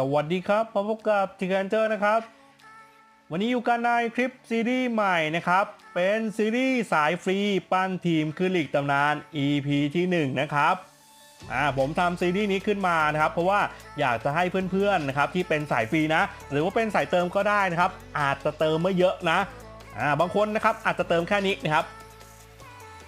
สวัสดีครับพบกับจิกันเจอร์นะครับ วันนี้อยู่กันในคลิปซีรีส์ใหม่นะครับ เป็นซีรีส์สายฟรีปั้นทีมขึ้นลีกตำนาน EP ที่ 1 นะครับอ่าผมทำซีรีส์นี้ขึ้นมานะครับ เพราะว่าอยากจะให้เพื่อนๆนะครับที่เป็นสายฟรีนะ หรือว่าเป็นสายเติมก็ได้นะครับ อาจจะเติมไม่เยอะนะอ่าบางคนนะครับอาจจะเติมแค่นี้นะครับ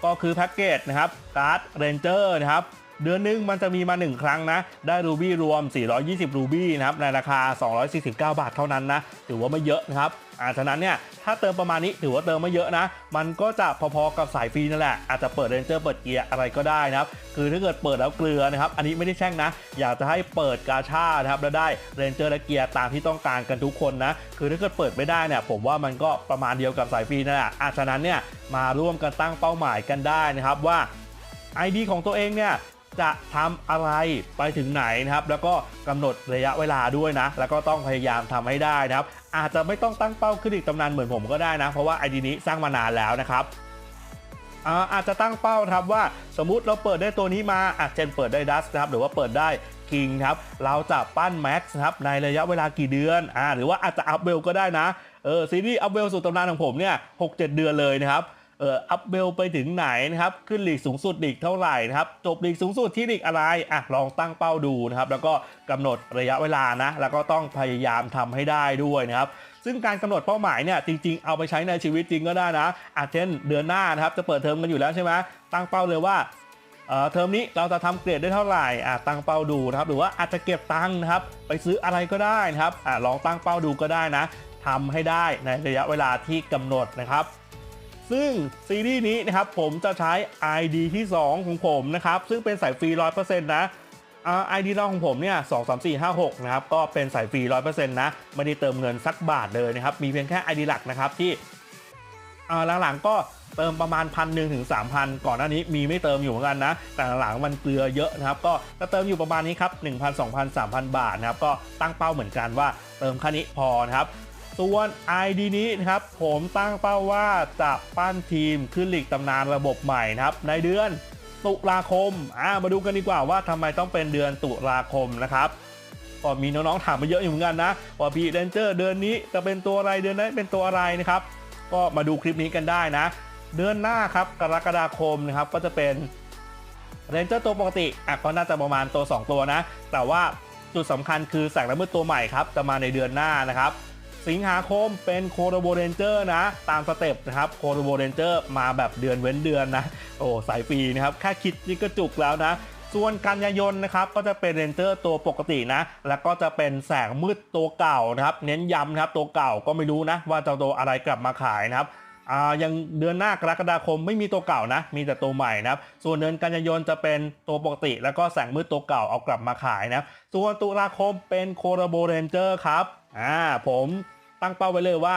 ก็คือแพ็กเกจนะครับการ์ดเรนเจอร์นะครับ เดือนหนึงมันจะมีมา 1 ครั้งนะ ได้รูบี้รวม 420 รูบี้นะครับ ในราคา 249 บาทเท่านั้นนะ ถือว่าไม่เยอะนะครับอาฉะนั้นเนี่ยถ้าเติมประมาณนี้ถือว่าเติมไม่เยอะนะ มันก็จะพอๆกับสายฟรีนั่นแหละ อาจจะเปิดเรนเจอร์เปิดเกียร์อะไรก็ได้นะครับ คือถ้าเกิดเปิดแล้วเกลือนะครับ อันนี้ไม่ได้แช่งนะ อยากจะให้เปิดกาชานะครับแล้วได้เรนเจอร์และเกียร์ตามที่ต้องการกันทุกคนนะ คือถ้าเกิดเปิดไม่ได้เนี่ยผมว่ามันก็ประมาณเดียวกับสายฟรีนั่นแหละอะฉะนั้นเนี่ยมาร่วมกันตั้งเป้าหมายกันได้นะครับว่า ID ของตัวเองเนี่ย จะทำอะไรไปถึงไหนนะครับ แล้วก็กำหนดระยะเวลาด้วยนะ แล้วก็ต้องพยายามทำให้ได้นะครับ อาจจะไม่ต้องตั้งเป้าขึ้นอีกตำนานเหมือนผมก็ได้นะ เพราะว่า ID นี้สร้างมานานแล้วนะครับอาจจะตั้งเป้าครับว่าสมมุติเราเปิดได้ตัวนี้มาอาจจะเปิดได้ดัสนะครับหรือว่าเปิดได้คิงครับเราจะปั้นแม็กซ์ครับในระยะเวลากี่เดือนอ่าหรือว่าอาจจะอัพเวลก็ได้นะเออซีรีส์อัพเวลสู่ตำนานของผมเนี่ยหกเจ็ดเดือนเลยนะครับ เอ่ออัพเบลไปถึงไหนนะครับขึ้นลีกสูงสุดลีกเท่าไหร่นะครับจบลีกสูงสุดที่ลีกอะไรอะลองตั้งเป้าดูนะครับแล้วก็กำหนดระยะเวลานะแล้วก็ต้องพยายามทำให้ได้ด้วยนะครับซึ่งการกำหนดเป้าหมายเนี่ยจริงๆ เอาไปใช้ในชีวิตจริงก็ได้นะอาจเช่นเดือนหน้านะครับจะเปิดเทอมกันอยู่แล้วใช่ไหมตั้งเป้าเลยว่าเอ่อเทอมนี้เราจะทำเกรดได้เท่าไหร่อะตั้งเป้าดูนะครับหรือว่าอาจจะเก็บตังค์นะครับไปซื้ออะไรก็ได้นะครับอะลองตั้งเป้าดูก็ได้นะทำให้ได้ในระยะเวลาที่กำหนดนะครับ ซึ่งซีรีส์นี้นะครับผมจะใช้ ID ที่ 2 ของผมนะครับ ซึ่งเป็นสายฟรี 100%นะไอ่า ID รองของผมเนี่ย2 3 4 5 6นะครับ ก็เป็นสายฟรี100%นต์นะ ไม่ได้เติมเงินสักบาทเลยนะครับ มีเพียงแค่ ID หลักนะครับที่หลังๆก็เติมประมาณพันหนึ่งถึงสามพันก่อนหน้านี้มีไม่เติมอยู่เหมือนกันนะ แต่หลังๆมันเกลือเยอะนะครับ ก็จะเติมอยู่ประมาณนี้ครับ1,000 2,000 3,000บาทนะครับ ก็ตั้งเป้าเหมือนกันว่าเติมแค่นี้พอนะครับ ส่วน ID นี้นะครับผมตั้งเป้าว่าจะปั้นทีมขึ้นลีกตำนานระบบใหม่นะครับในเดือนตุลาคมอ่ามาดูกันดีกว่าว่าทำไมต้องเป็นเดือนตุลาคมนะครับก็มีน้องๆถามมาเยอะอยู่เหมือนกันนะว่าพีเรนเจอร์เดือนนี้จะเป็นตัวอะไรเดือนนั้นเป็นตัวอะไรนะครับ ก็มาดูคลิปนี้กันได้นะ เดือนหน้าครับกรกฎาคมนะครับก็จะเป็นเรนเจอร์ตัวปกติอะก็น่าจะประมาณตัว 2 ตัวนะ แต่ว่าจุดสำคัญคือแสงระมืดตัวใหม่ครับจะมาในเดือนหน้านะครับ สิงหาคมเป็นโคโรโบเรนเจอร์นะ ตามสเต็ปนะครับโคโรโบเรนเจอร์มาแบบเดือนเว้นเดือนนะ โอ้สายฟรีนะครับ แค่คิดนี่ก็จุกแล้วนะส่วนกันยายนนะครับก็จะเป็นเรนเจอร์ตัวปกตินะ แล้วก็จะเป็นแสงมืดตัวเก่านะครับ เน้นย้ำนะครับตัวเก่าก็ไม่รู้นะว่าจะตัวอะไรกลับมาขายนะครับ อ่ายังเดือนหน้ากรกฎาคมไม่มีตัวเก่านะ มีแต่ตัวใหม่นะครับ ส่วนเดือนกันยายนจะเป็นตัวปกติ แล้วก็แสงมืดตัวเก่าเอากลับมาขายนะครับ ส่วนตุลาคมเป็นโคโรโบเรนเจอร์ครับ อ่าผมตั้งเป้าไว้เลยว่า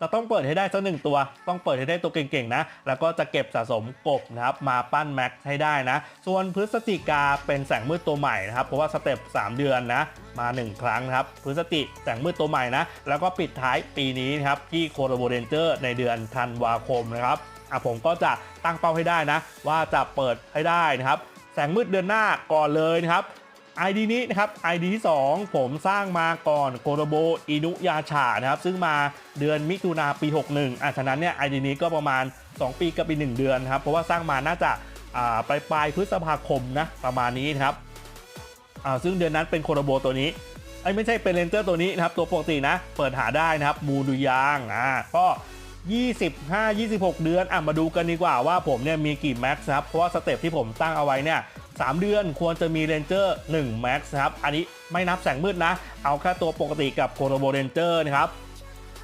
จะต้องเปิดให้ได้สักหนึ่งตัว ต้องเปิดให้ได้ตัวเก่งๆนะ แล้วก็จะเก็บสะสมกบนะครับ มาปั้นแม็กให้ได้นะ ส่วนพฤศจิกาเป็นแสงมืดตัวใหม่นะครับ เพราะว่าสเต็ป3 เดือนนะ มา 1 ครั้งนะครับ พฤศจิแสงมืดตัวใหม่นะ แล้วก็ปิดท้ายปีนี้นะครับที่โคโรโบเรนเจอร์ในเดือนธันวาคมนะครับ อะผมก็จะตั้งเป้าให้ได้นะ ว่าจะเปิดให้ได้นะครับ แสงมืดเดือนหน้าก่อนเลยนะครับ ID นี้นะครับ ID ที่ 2 ผมสร้างมาก่อนโคโรโบอินุยาชานะครับ ซึ่งมาเดือนมิถุนาปี 61อะฉะนั้นเนี่ย ID นี้ก็ประมาณ 2 ปีกับปี 1 เดือนครับ เพราะว่าสร้างมาน่าจะาปลายปลายพฤษภาคมนะประมาณนี้นะครับซึ่งเดือนนั้นเป็นโคโรโบตัวนี้ไอ้ไม่ใช่เป็นเรนเจอร์ตัวนี้นะครับ ตัวปกตินะ เปิดหาได้นะครับ มูดูยางอ่าก็25 26 เดือนอะมาดูกันดีกว่าว่าผมเนี่ยมีกี่แม็กซ์ครับเพราะว่าสเต็ปที่ผมตั้งเอาไว้เนี่ย 3 เดือนควรจะมีเรนเจอร์1แม็กซ์ครับ อันนี้ไม่นับแสงมืดนะ เอาแค่ตัวปกติกับโคโรโบเรนเจอร์นะครับ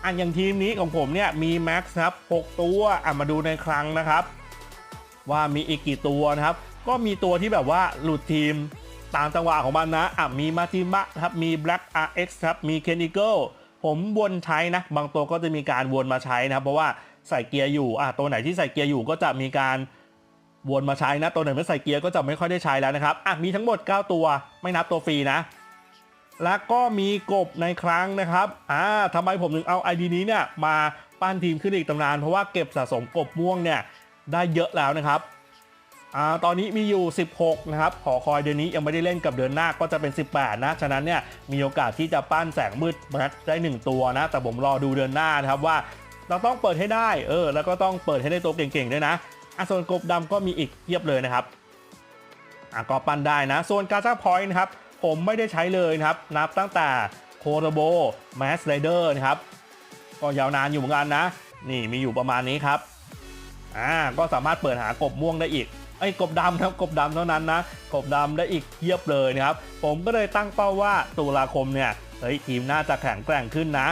อันอย่างทีมนี้ของผมเนี่ยมีแม็กซ์ครับ 6 ตัวอะมาดูในครั้งนะครับ ว่ามีอีกกี่ตัวนะครับ ก็มีตัวที่แบบว่าหลุดทีมตามจังหวะของมันนะอะมีมาติมะครับ มี Black RX ครับ มี k e n i g l e ผมวนใช้นะ บางตัวก็จะมีการวนมาใช้นะครับ เพราะว่าใส่เกียร์อยู่อะตัวไหนที่ใส่เกียร์อยู่ก็จะมีการ วนมาใช้นะ ตัวไหนไม่ใส่เกียร์ก็จะไม่ค่อยได้ใช้แล้วนะครับอะมีทั้งหมด 9 ตัวไม่นับตัวฟรีนะ แล้วก็มีกบในครั้งนะครับอ่าทำไมผมถึงเอา ID นี้เนี่ยมาปั้นทีมขึ้นอีกตำนาน เพราะว่าเก็บสะสมกบม่วงเนี่ยได้เยอะแล้วนะครับอ่าตอนนี้มีอยู่ 16 นะครับหอคอยเดือนนี้ยังไม่ได้เล่นกับเดือนหน้าก็จะเป็น 18 นะ ฉะนั้นเนี่ยมีโอกาสที่จะปั้นแสงมืดแมทได้ 1 ตัวนะ แต่ผมรอดูเดือนหน้านะครับว่าเราต้องเปิดให้ได้ เออ แล้วก็ต้องเปิดให้ได้ตัวเก่งๆด้วยนะ อะส่วนกบดำก็มีอีกเพียบเลยนะครับอะก็ปั้นได้นะ ส่วนกาซาพอยต์นะครับ ผมไม่ได้ใช้เลยนะครับ นับตั้งแต่โคโรโบแมสไรเดอร์นะครับ ก็ยาวนานอยู่เหมือนกันนะ นี่มีอยู่ประมาณนี้ครับอ่าก็สามารถเปิดหากบม่วงได้อีกไอ้กบดำครับกบดำเท่านั้นนะ กบดำได้อีกเพียบเลยนะครับ ผมก็เลยตั้งเป้าว่าตุลาคมเนี่ย เฮ้ยทีมน่าจะแข็งแกร่งขึ้นนะ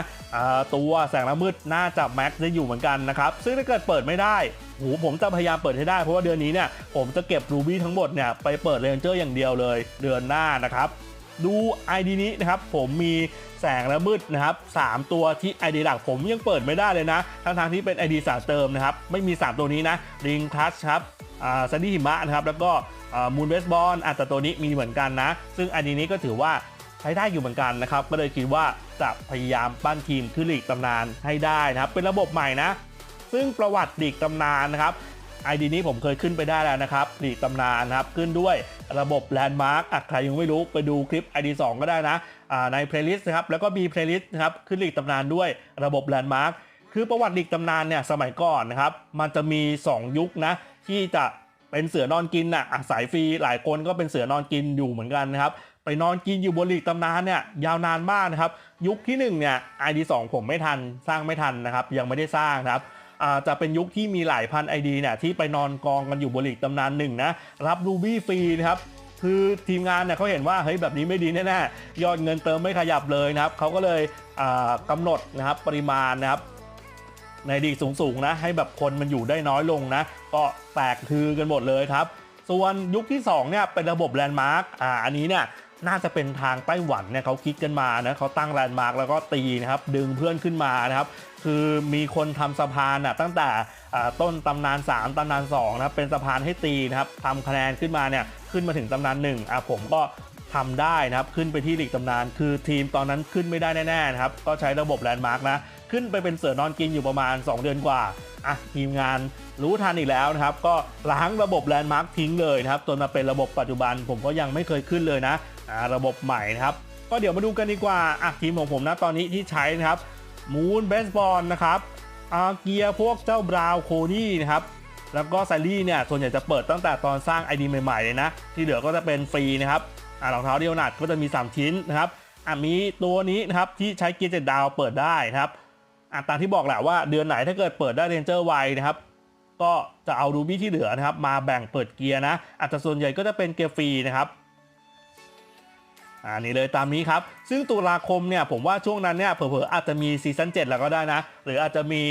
ตัวแสงละมืดน่าจะแม็กซ์ได้อยู่เหมือนกันนะครับซึ่งถ้าเกิดเปิดไม่ได้โหผมจะพยายามเปิดให้ได้เพราะว่าเดือนนี้เนี่ยผมจะเก็บรูบี้ทั้งหมดเนี่ยไปเปิดเรนเจอร์อย่างเดียวเลย เดือนหน้านะครับ ดู ID นี้นะครับผมมีแสงและมืดนะครับ3ตัวที่ ID หลักผมยังเปิดไม่ได้เลยนะ ทั้งทางๆที่เป็น ID สามเติมนะครับ ไม่มี 3 ตัวนี้นะริงคลัชครับซันดี้หิมะนะครับ แล้วก็มูนเบสบอลอัตตัวนี้มีเหมือนกันนะ ซึ่ง ID นี้ก็ถือว่า ใช้ได้อยู่เหมือนกันนะครับ ก็เลยคิดว่าจะพยายามปั้นทีมขึ้นลีกตำนานให้ได้นะครับ เป็นระบบใหม่นะ ซึ่งประวัติลีกตำนานนะครับ ID นี้ผมเคยขึ้นไปได้แล้วนะครับลีกตำนานนะครับ ขึ้นด้วยระบบแลนด์มาร์กอะใครยังไม่รู้ไปดูคลิป ID 2 ก็ได้นะในเพลย์ลิสต์นะครับ แล้วก็มีเพลย์ลิสต์นะครับ ขึ้นลีกตำนานด้วยระบบแลนด์มาร์กคือประวัติลีกตำนานเนี่ยสมัยก่อนนะครับ มันจะมี 2 ยุคนะ ที่จะเป็นเสือนอนกินนะอะสายฟรีหลายคนก็เป็นเสือนอนกินอยู่เหมือนกันนะครับ นอนกินอยู่บนลีกตำนานเนี่ยยาวนานมากนะครับยุคที่1เนี่ย ID 2 ผมไม่ทันสร้างไม่ทันนะครับยังไม่ได้สร้างครับจะเป็นยุคที่มีหลายพันไอดีเนี่ยที่ไปนอนกองกันอยู่บนลีกตำนานหนึ่งนะรับรูบี้ฟรีนะครับคือทีมงานเนี่ยเขาเห็นว่าเฮ้ยแบบนี้ไม่ดีแน่ๆยอดเงินเติมไม่ขยับเลยนะครับเขาก็เลยอ่ากำหนดนะครับปริมาณนะครับในดีสูงๆนะให้แบบคนมันอยู่ได้น้อยลงนะ ก็แตกคือกันหมดเลยครับ ส่วนยุคที่2เนี่ยเป็นระบบแลนด์มาร์กอ่าอันนี้เนี่ย น่าจะเป็นทางไต้หวันเนี่ยเขาคิดกันมานะเขาตั้งแลนด์มาร์กแล้วก็ตีนะครับดึงเพื่อนขึ้นมานะครับคือมีคนทำสะพานอะตั้งแต่ต้นตำนาน 3ตำนาน2นะครับเป็นสะพานให้ตีนะครับทำคะแนนขึ้นมาเนี่ยขึ้นมาถึงตำนาน1อะผมก็ทำได้นะครับขึ้นไปที่ลีกตำนาน คือทีมตอนนั้นขึ้นไม่ได้แน่ๆนะครับก็ใช้ระบบแลนด์มาร์กนะขึ้นไปเป็นเสือนอนกินอยู่ประมาณ 2 เดือนกว่าอะทีมงานรู้ทันอีกแล้วนะครับ ก็ล้างระบบแลนด์มาร์กทิ้งเลยนะครับจนมาเป็นระบบปัจจุบันผมก็ยังไม่เคยขึ้นเลยนะ ระบบใหม่นะครับ ก็เดี๋ยวมาดูกันดีกว่าอะทีมของผมนะตอนนี้ที่ใช้นะครับมูนเบสบอลนะครับอาเกียร์พวกเจ้าบราวโคนี่นะครับ แล้วก็ไซรี่เนี่ยส่วนใหญ่จะเปิดตั้งแต่ตอนสร้าง ID ใหม่ๆเลยนะ ที่เหลือก็จะเป็นฟรีนะครับอ่ารองเท้าเดียวหนัดก็จะมี 3 ชิ้นนะครับอะมีตัวนี้นะครับที่ใช้เกียร์เจ็ดดาวเปิดได้นะครับอะตามที่บอกแหละว่าเดือนไหนถ้าเกิดเปิดได้เรนเจอร์ไวนะครับก็จะเอารูบี้ที่เหลือนะครับมาแบ่งเปิดเกียร์นะอาจจะส่วนใหญ่ก็จะเป็นเกียร์ฟรีนะครับ อันนี้เลยตามนี้ครับ ซึ่งตุลาคมเนี่ยผมว่าช่วงนั้นเนี่ยเผลอๆอาจจะมีซีซั่น7แล้วก็ได้นะ หรืออาจจะมี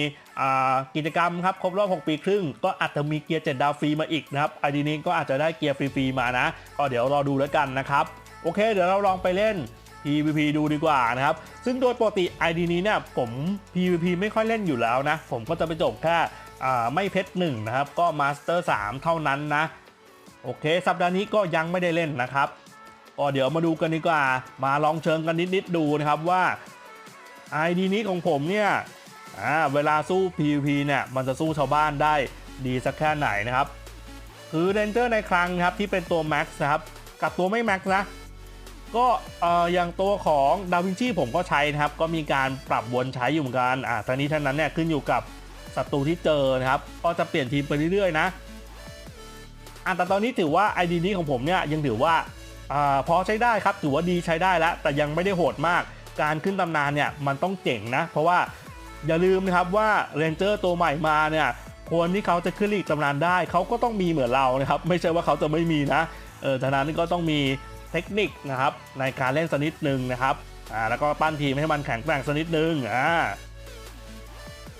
กิจกรรมครับครบรอบ 6 ปีครึ่ง ก็อาจจะมีเกียร์ 7 ดาวฟรีมาอีกนะครับไอดีนี้ก็อาจจะได้เกียร์ฟรีๆมานะ ก็เดี๋ยวรอดูแล้วกันนะครับ โอเค เดี๋ยวเราลองไปเล่น PVP ดูดีกว่านะครับ ซึ่งโดยปกติ ID นี้เนี่ยผม PVP ไม่ค่อยเล่นอยู่แล้วนะ ผมก็จะไปจบแค่อ่าไม่เพชรหนึ่งนะครับ ก็มาสเตอร์3เท่านั้นนะ โอเค สัปดาห์นี้ก็ยังไม่ได้เล่นนะครับ ก็เดี๋ยวมาดูกันดีกว่า มาลองเชิงกันนิดๆดูนะครับว่า ID นี้ของผมเนี่ยอ่าเวลาสู้ PVP เนี่ยมันจะสู้ชาวบ้านได้ดีสักแค่ไหนนะครับ คือเรนเจอร์ในครั้งนะครับที่เป็นตัว Max นะครับกับตัวไม่ Max นะก็เอ่ออย่างตัวของดาวินชีผมก็ใช้นะครับ ก็มีการปรับวนใช้อยู่เหมือนกันอ่าทั้งนี้ทั้งนั้นเนี่ยขึ้นอยู่กับศัตรูที่เจอนะครับ ก็จะเปลี่ยนทีมไปเรื่อยๆนะอะแต่ตอนนี้ถือว่า ID นี้ของผมเนี่ยยังถือว่า อพอใช้ได้ครับถือว่าดีใช้ได้แล้ว แต่ยังไม่ได้โหดมาก การขึ้นตำนานเนี่ยมันต้องเจ๋งนะ เพราะว่าอย่าลืมนะครับว่าเรนเจอร์ตัวใหม่มาเนี่ยคนที่เขาจะขึ้นลีกตำนานได้ เขาก็ต้องมีเหมือนเรานะครับไม่ใช่ว่าเขาจะไม่มีนะเออฉะนั้นก็ต้องมีเทคนิคนะครับในการเล่นสนิดหนึ่งนะครับอ่าแล้วก็ปั้นทีมให้มันแข็งแกร่งสนิดหนึงอ่า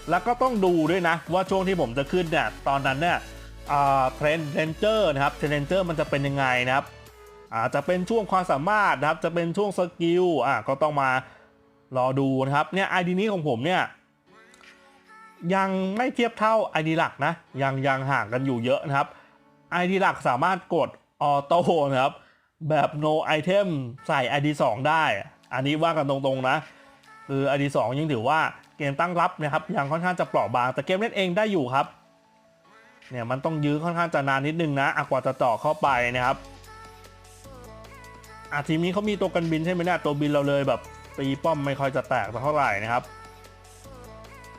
แล้วก็ต้องดูด้วยนะว่าช่วงที่ผมจะขึ้นเนี่ยตอนนั้นเนี่ยเทรนเรนเจอร์นะครับเทรนเรนเจอร์มันจะเป็นยังไงนะครับ อาจจะเป็นช่วงความสามารถนะครับ จะเป็นช่วงสกิลอะก็ต้องมารอดูนะครับเนี่ยไอดีนี้ของผมเนี่ยยังไม่เทียบเท่า ID หลักนะยังยังห่างกันอยู่เยอะนะครับ ID หลักสามารถกดออโต้นะครับ แบบ no item ใส่ ID 2 ได้ อันนี้ว่ากันตรงๆนะ คือ ID 2 ยังถือว่าเกมตั้งรับนะครับ ยังค่อนข้างจะเปราะบางแต่เกมเล่นเองได้อยู่ครับ เนี่ยมันต้องยื้อค่อนข้างจะนานนิดนึงนะอะกว่าจะเจาะเข้าไปนะครับ อะทีมนี้เขามีตัวกันบินใช่ไหมเนี่ยตัวบินเราเลยแบบตีป้อมไม่ค่อยจะแตกเท่าไหร่นะครับ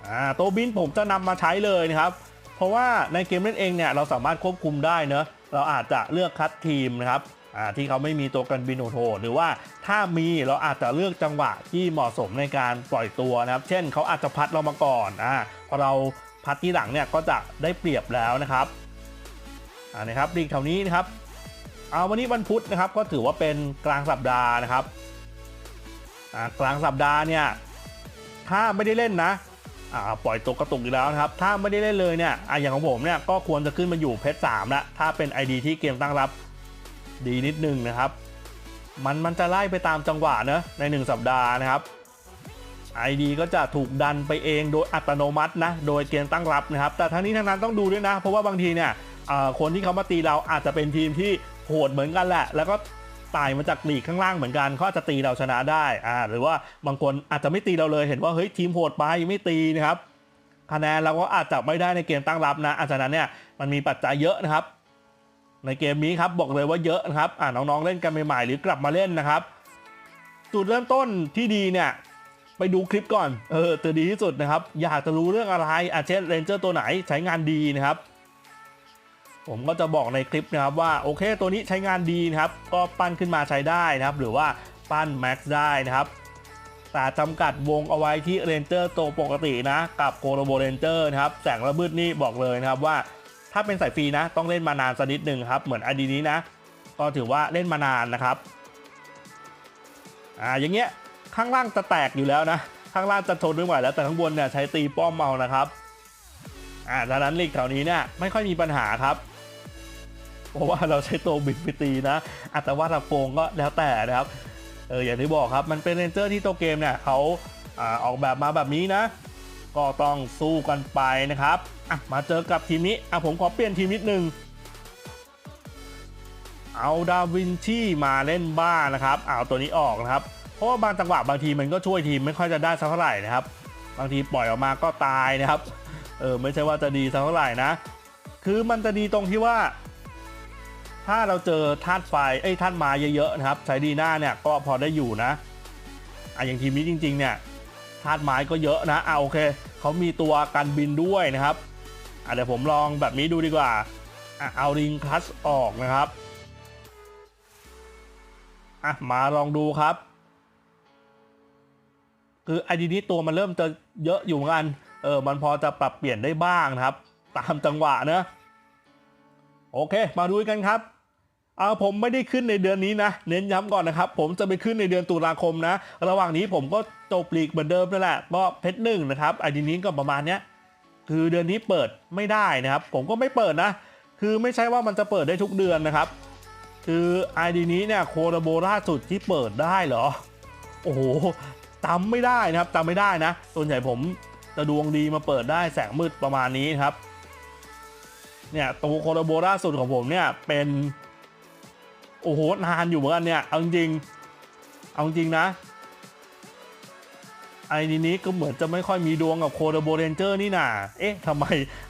อ่าตัวบินผมจะนำมาใช้เลยนะครับ เพราะว่าในเกมเล่นเองเนี่ยเราสามารถควบคุมได้เนอะเราอาจจะเลือกคัดทีมนะครับอ่าที่เขาไม่มีตัวกันบินโหดหรือว่าถ้ามีเราอาจจะเลือกจังหวะที่เหมาะสมในการปล่อยตัวนะครับ เช่นเขาอาจจะพัดเรามาก่อนอ่าพอเราพัดที่หลังเนี่ยก็จะได้เปรียบแล้วนะครับอ่านะครับลีกแถวนี้นะครับ เอาวันนี้วันพุธนะครับก็ถือว่าเป็นกลางสัปดาห์นะครับกลางสัปดาห์เนี่ยถ้าไม่ได้เล่นนะปล่อยตัวกระตุกอีกแล้วนะครับ ถ้าไม่ได้เล่นเลยเนี่ยออย่างของผมเนี่ยก็ควรจะขึ้นมาอยู่เพชรสามละถ้าเป็น ID ที่เกมตั้งรับดีนิดนึงนะครับ มันมันจะไล่ไปตามจังหวะเนอะใน 1 สัปดาห์นะครับ ID ก็จะถูกดันไปเองโดยอัตโนมัตินะโดยเกมตั้งรับนะครับ แต่ทั้งนี้ทั้งนั้นต้องดูด้วยนะ เพราะว่าบางทีเนี่ยคนที่เขามาตีเราอาจจะเป็นทีมที่ โหดเหมือนกันแหละ แล้วก็ตายมาจากลีกข้างล่างเหมือนกันเขาอาจจะตีเราชนะได้อ่าหรือว่าบางคนอาจจะไม่ตีเราเลยเห็นว่าเฮ้ยทีมโหดไปไม่ตีนะครับคะแนนเราก็อาจจะไม่ได้ในเกมตั้งรับนะอาจารย์นั้นเนี่ยมันมีปัจจัยเยอะนะครับ ในเกมนี้ครับบอกเลยว่าเยอะนะครับอ่าน้องๆเล่นกันใหม่ๆหรือกลับมาเล่นนะครับจุดเริ่มต้นที่ดีเนี่ยไปดูคลิปก่อนเออจะดีที่สุดนะครับอยากจะรู้เรื่องอะไรอาเช่นเรนเจอร์ตัวไหนใช้งานดีนะครับ ผมก็จะบอกในคลิปนะครับว่าโอเคตัวนี้ใช้งานดีนะครับ ก็ปั้นขึ้นมาใช้ได้นะครับ หรือว่าปั้นแม็กซ์ได้นะครับแต่จำกัดวงเอาไว้ที่เรนเจอร์ตัวปกตินะ กับโคโรโบเรนเจอร์นะครับแสงระบืดนี่บอกเลยนะครับว่าถ้าเป็นสายฟรีนะ ต้องเล่นมานานสักนิดหนึ่งครับ เหมือนอดีนี้นะ ก็ถือว่าเล่นมานานนะครับอ่าอย่างเงี้ยข้างล่างจะแตกอยู่แล้วนะ ข้างล่างจะทนไม่ไหวแล้วแต่ข้างบนเนี่ยใช้ตีป้อมเอานะครับอ่าดังนั้นลีกแถวนี้เนี่ยไม่ค่อยมีปัญหาครับ เพราะว่าเราใช้ตัวบิดไปตีนะอาแต่ว่าถ้าโกงก็แล้วแต่นะครับเอออย่างที่บอกครับมันเป็นเรนเจอร์ที่ตัวเกมเนี่ยเขาออกแบบมาแบบนี้นะ ก็ต้องสู้กันไปนะครับอะมาเจอกับทีมนี้อะผมขอเปลี่ยนทีมนิดนึงเอาดาวินชี่มาเล่นบ้างนะครับเอาตัวนี้ออกนะครับ เพราะว่าบางจังหวะบางทีมันก็ช่วยทีมไม่ค่อยจะได้สักเท่าไหร่นะครับ บางทีปล่อยออกมาก็ตายนะครับ เออไม่ใช่ว่าจะดีสักเท่าไหร่นะ คือมันจะดีตรงที่ว่า ถ้าเราเจอธาตุไฟไอ้ธาตุไมาเยอะๆนะครับใช้ดีหน้าเนี่ยก็พอได้อยู่นะอะอย่างทีมนี้จริง ๆ เนี่ยธาตุไม้ก็เยอะนะอะโอเคเขามีตัวกันบินด้วยนะครับอะเดี๋ยวผมลองแบบนี้ดูดีกว่าอะเอาริงคลัสออกนะครับอะมาลองดูครับ คือไอดีนี้ตัวมันเริ่มจะเยอะอยู่เหมือนกันเออมันพอจะปรับเปลี่ยนได้บ้างนะครับ ตามจังหวะเนอะ โอเค มาดูกันครับเอาผมไม่ได้ขึ้นในเดือนนี้นะ เน้นย้ำก่อนนะครับ ผมจะไปขึ้นในเดือนตุลาคมนะ ระหว่างนี้ผมก็จบลีกเหมือนเดิมนั่นแหละก็เพชรหนึ่งนะครับไอดีนี้ก็ประมาณเนี้ยคือเดือนนี้เปิดไม่ได้นะครับ ผมก็ไม่เปิดนะ คือไม่ใช่ว่ามันจะเปิดได้ทุกเดือนนะครับ คือไอดีนี้เนี่ยโคโรโบล่าสุดที่เปิดได้เหรอ โอ้โหจำไม่ได้นะครับจำไม่ได้นะ ส่วนใหญ่ผมจะดวงดีมาเปิดได้แสงมืดประมาณนี้นครับ เนี่ยตัวโคโรโบล่าสุดของผมเนี่ยเป็น โอ้โหนานอยู่เหมือนกันเนี่ย เอาจริงเอาจริงนะ ไอ้นี้นี้ก็เหมือนจะไม่ค่อยมีดวงกับโคโรโบเรนเจอร์นี่นาเอ๊ะทำไม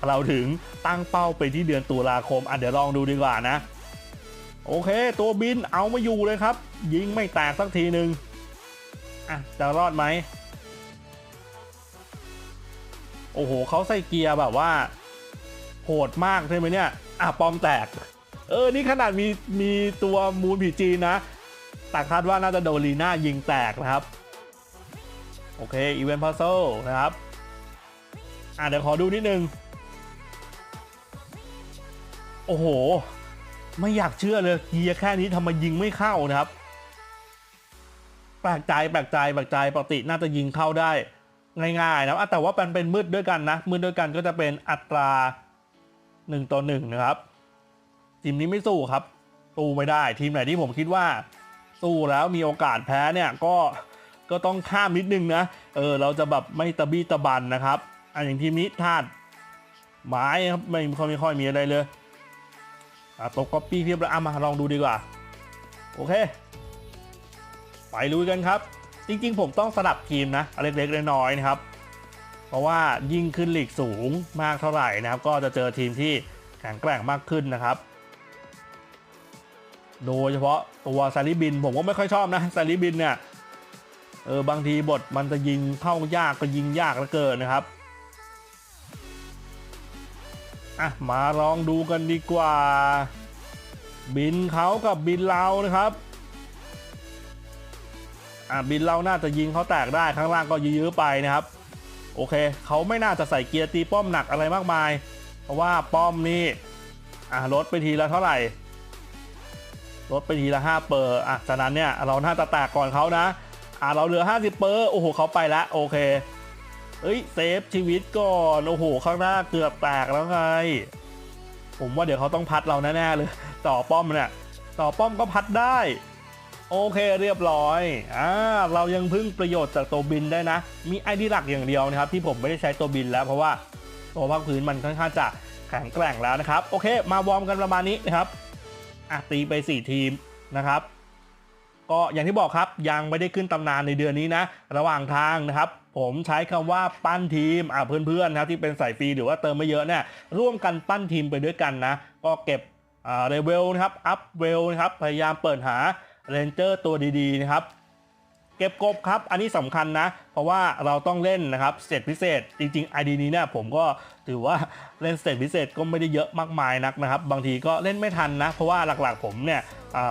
เราถึงตั้งเป้าไปที่เดือนตุลาคม อะเดี๋ยวลองดูดีกว่านะ โอเค ตัวบินเอามาอยู่เลยครับ ยิงไม่แตกสักทีหนึ่งอะจะรอดไหมโอ้โหเขาใส่เกียร์แบบว่า หดมากใช่ไหมเนี่ย อะปอมแตก เออ นี่ขนาดมีมีตัวมูลผีจีนนะ แต่คาดว่าน่าจะโดนลีน่ายิงแตกนะครับ โอเค อีเวนต์พัซเซลนะครับ อะเดี๋ยวขอดูนิดนึง โอ้โห ไม่อยากเชื่อเลยเกียร์แค่นี้ทำไมยิงไม่เข้านะครับ แปลกใจแปลกใจแปลกใจปกติน่าจะยิงเข้าได้ง่ายๆนะอะแต่ว่ามันเป็นมืดด้วยกันนะมืดด้วยกันก็จะเป็นอัตรา 1 ต่อ 1 นะครับ ทีมนี้ไม่สู้ครับ สู้ไม่ได้ ทีมไหนที่ผมคิดว่า สู้แล้วมีโอกาสแพ้เนี่ยก็ก็ต้องข้ามนิดนึงนะ เออเราจะแบบไม่ตะบี้ตะบันนะครับอันอย่างทีมนี้ธาตุไม้ครับไม่ค่อยไม่ค่อยมีอะไรเลยอะตกก๊อปปี้เพียบแล้วอะมาลองดูดีกว่า โอเค ไปลุยกันครับ จริง ๆ ผมต้องสลับทีมนะเล็กๆน้อยๆนะครับ เพราะว่ายิ่งขึ้นลีกสูงมากเท่าไหร่นะครับ ก็จะเจอทีมที่แข็งแกร่งมากขึ้นนะครับ โดยเฉพาะตัวซาริบินผมก็ไม่ค่อยชอบนะซาริบินเนี่ยเออบางทีบทมันจะยิงเข้ายากก็ยิงยากเหลือเกินนะครับอะมาลองดูกันดีกว่า บินเขากับบินเรานะครับอะบินเราน่าจะยิงเขาแตกได้ข้างล่างก็ยื้อไปนะครับ โอเคเขาไม่น่าจะใส่เกียร์ตีป้อมหนักอะไรมากมาย เพราะว่าป้อมนี่อะลดไปทีละเท่าไหร่ลดไปทีละ5เปอร์อะฉะนั้นเนี่ยเราน่าจะแตกก่อนเขานะอะเราเหลือ 50 เปอร์โอ้โหเขาไปแล้วโอเคเอ้ยเซฟชีวิตก่อนโอ้โหข้างหน้าเกือบแตกแล้วไง ผมว่าเดี๋ยวเขาต้องพัดเราแน่ๆเลย ต่อป้อมเนี่ยต่อป้อมก็พัดได้ โอเคเรียบร้อยอ่าเรายังพึ่งประโยชน์จากตัวบินได้นะ มีไอดีหลักอย่างเดียวนะครับ ที่ผมไม่ได้ใช้ตัวบินแล้วเพราะว่าตัวภาคพื้นมันค่อนข้างจะแข็งแกร่งแล้วนะครับ โอเค มาวอร์มกันประมาณนี้นะครับอะตีไป 4 ทีมนะครับ ก็อย่างที่บอกครับยังไม่ได้ขึ้นตำนานในเดือนนี้นะ ระหว่างทางนะครับ ผมใช้คำว่าปั้นทีมอะเพื่อนๆนะครับที่เป็นสายฟรีหรือว่าเติมไม่เยอะเนี่ยร่วมกันปั้นทีมไปด้วยกันนะ ก็เก็บอ่าเรเวลนะครับอัพเวลนะครับพยายามเปิดหา เรนเจอร์ตัวดีๆนะครับเก็บกบครับ อันนี้สำคัญนะ เพราะว่าเราต้องเล่นนะครับเสร็จพิเศษ จริงๆ ID นี้เนี่ยผมก็ถือว่าเล่นเสร็จพิเศษก็ไม่ได้เยอะมากมายนักนะครับ บางทีก็เล่นไม่ทันนะ เพราะว่าหลักๆผมเนี่ย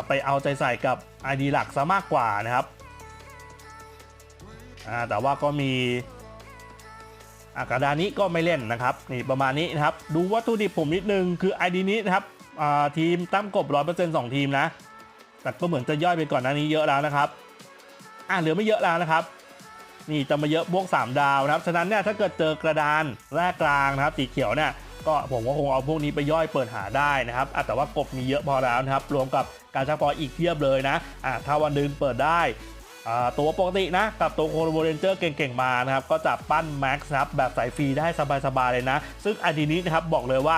ไปเอาใจใส่กับ ID หลักซะมากกว่านะครับแต่ว่าก็มีอากระดานนี้ก็ไม่เล่นนะครับนี่ประมาณนี้นะครับ ดูวัตถุดิบผมนิดนึงคือ ID นี้นะครับทีมตั้มกบ 100%สองทีมนะ แต่ก็เหมือนจะย่อยไปก่อนหน้านี้เยอะแล้วนะครับ อะเหลือไม่เยอะแล้วนะครับ นี่จะมาเยอะบวก 3 ดาวนะครับ ฉะนั้นเนี่ยถ้าเกิดเจอกระดานแรกกลางนะครับสีเขียวเนี่ยก็ผมก็คงเอาพวกนี้ไปย่อยเปิดหาได้นะครับอะแต่ว่ากบมีเยอะพอแล้วนะครับ รวมกับการชักพออีกเพียบเลยนะอะถ้าวันนึงเปิดได้อ่าตัวปกตินะกับตัวโคโรโบเรนเจอร์เก่งๆมานะครับ ก็จะปั้นแม็กซ์นะครับแบบสายฟรีได้สบายๆเลยนะ ซึ่งอันนี้นะครับบอกเลยว่า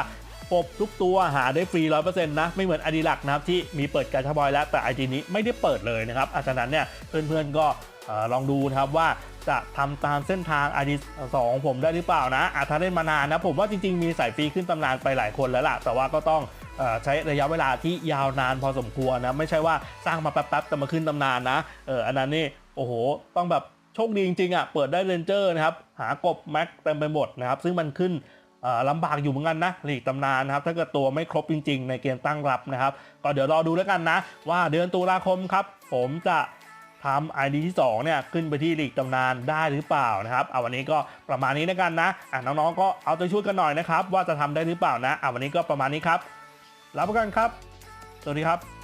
ปบทุกตัวหาได้ฟรี 100%นะ ไม่เหมือนอดีหลักนะครับที่มีเปิดการชบอยแล้วแต่ไอจีนี้ไม่ได้เปิดเลยนะครับอาฉะนั้นเนี่ยเพื่อนๆก็ลองดูนะครับว่าจะทำตามเส้นทาง ID 2ของผมได้หรือเปล่านะอาถ้าเล่นมานานนะผมว่าจริงๆมีสายฟรีขึ้นตำนานไปหลายคนแล้วล่ะ แต่ว่าก็ต้องใช้ระยะเวลาที่ยาวนานพอสมควรนะ ไม่ใช่ว่าสร้างมาแป๊บๆแต่มาขึ้นตำนานนะเอออันนั้นนี่โอ้โห ต้องแบบโชคดีจริงๆอะเปิดได้เรนเจอร์นะครับ หากบแม็กเต็มไปหมดนะครับ ซึ่งมันขึ้น ลำบากอยู่เหมือนกันนะหลีกตำนานนะครับถ้าเกิดตัวไม่ครบจริง ๆ ในเกมตั้งรับนะครับก็เดี๋ยวรอดูแล้วกันนะ ว่าเดือนตุลาคมครับ ผมจะทำ ID ที่2เนี่ยขึ้นไปที่หลีกตำนานได้หรือเปล่านะครับเอาวันนี้ก็ประมาณนี้แล้วกันนะอะน้องๆก็เอาใจช่วยกันหน่อยนะครับว่าจะทำได้หรือเปล่านะอะวันนี้ก็ประมาณนี้ครับรับประกันครับสวัสดีครับ